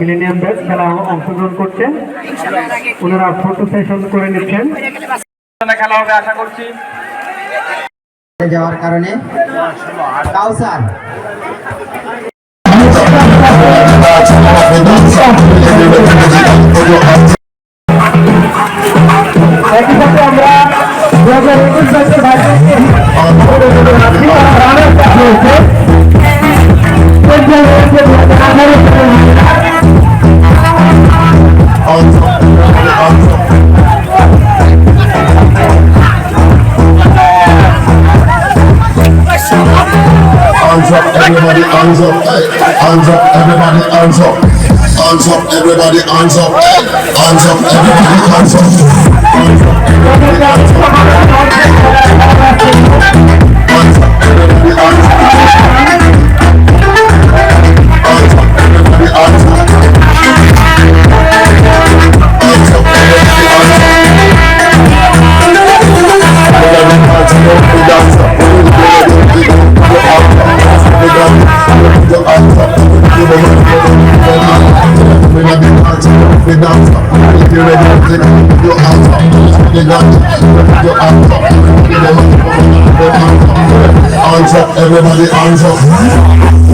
Millennium batch খেলা অংশগ্রহণ করছেন। ওনারা ফটো সেশন করে নিচ্ছেন। খেলা হবে আশা করছি। যাওয়ার কারণে। কাউসার একই সাথে আমরা দু হাজার একুশ ব্যাচের ভাইদেরকে Hands up, everybody, hands up, hands up, everybody, hands up, hands up, everybody, hands up, hands up, everybody, hands up, hands up, everybody, hands up, hands up. If you're ready to take your hands up. Your hands up. Your hands up. Your hands up. Your hands up. Everybody hands up.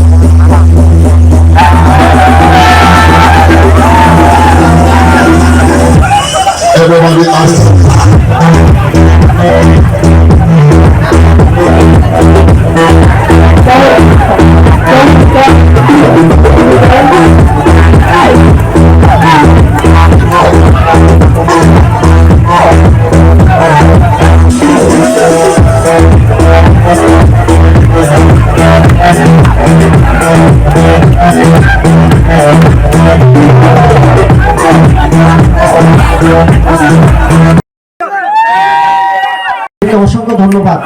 অসংখ্য ধন্যবাদ।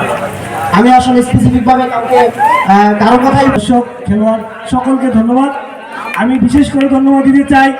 আমি আসলে স্পেসিফিকভাবে কাউকে কারও কথাই খেলোয়াড় সকলকে ধন্যবাদ। আমি বিশেষ করে ধন্যবাদ দিতে চাই